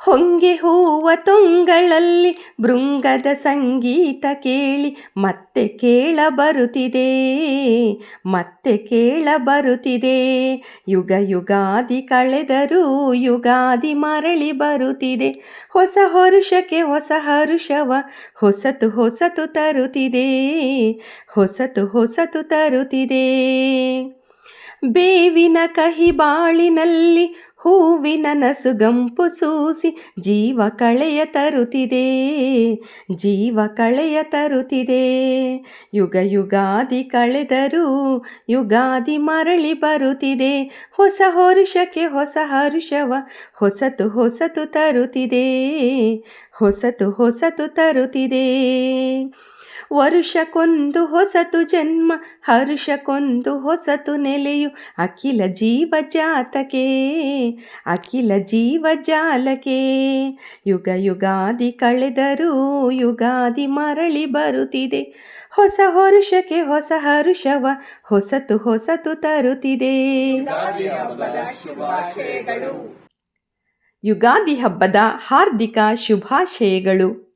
ಹೊಂಗೆ ಹೂವ ತುಂಗಳಲ್ಲಿ ಭೃಂಗದ ಸಂಗೀತ ಕೇಳಿ ಮತ್ತೆ ಕೇಳ ಬರುತ್ತಿದೆ, ಮತ್ತೆ ಕೇಳ ಬರುತ್ತಿದೆ. ಯುಗ ಯುಗಾದಿ ಕಳೆದರೂ ಯುಗಾದಿ ಮರಳಿ ಬರುತ್ತಿದೆ. ಹೊಸ ಹರುಷಕ್ಕೆ ಹೊಸ ಹರುಷವ ಹೊಸತು ಹೊಸತು ತರುತ್ತಿದೆ, ಹೊಸತು ಹೊಸತು ತರುತ್ತಿದೆ. ಬೇವಿನ ಕಹಿ ಬಾಳಿನಲ್ಲಿ ಹೂವಿನ ನಸುಗಂಪು ಸೂಸಿ ಜೀವ ಕಳೆಯ ತರುತ್ತಿದೆ, ಜೀವ ಕಳೆಯ ತರುತ್ತಿದೆ. ಯುಗ ಯುಗಾದಿ ಕಳೆದರೂ ಯುಗಾದಿ ಮರಳಿ ಬರುತ್ತಿದೆ, ಹೊಸ ಹರುಷಕ್ಕೆ ಹೊಸ ಹರುಷವ ಹೊಸತು ಹೊಸತು ತರುತ್ತಿದೆ, ಹೊಸತು ಹೊಸತು ತರುತ್ತಿದೆ. ವರುಷಕ್ಕೊಂದು ಹೊಸತು ಜನ್ಮ ಹರುಷಕ್ಕೊಂದು ಹೊಸತು ನೆಲೆಯು. ಅಖಿಲ ಜೀವ ಜಾತಕೆ, ಅಖಿಲ ಜೀವ ಜಾಲಕೆ. ಯುಗ ಯುಗಾದಿ ಕಳೆದರೂ ಯುಗಾದಿ ಮರಳಿ ಬರುತ್ತಿದೆ. ಹೊಸ ಹರುಷಕ್ಕೆ ಹೊಸ ಹರುಷವ, ಹೊಸತು ಹೊಸತು ತರುತ್ತಿದೆ. ಯುಗಾದಿ ಹಬ್ಬದ ಹಾರ್ದಿಕ ಶುಭಾಶಯಗಳು.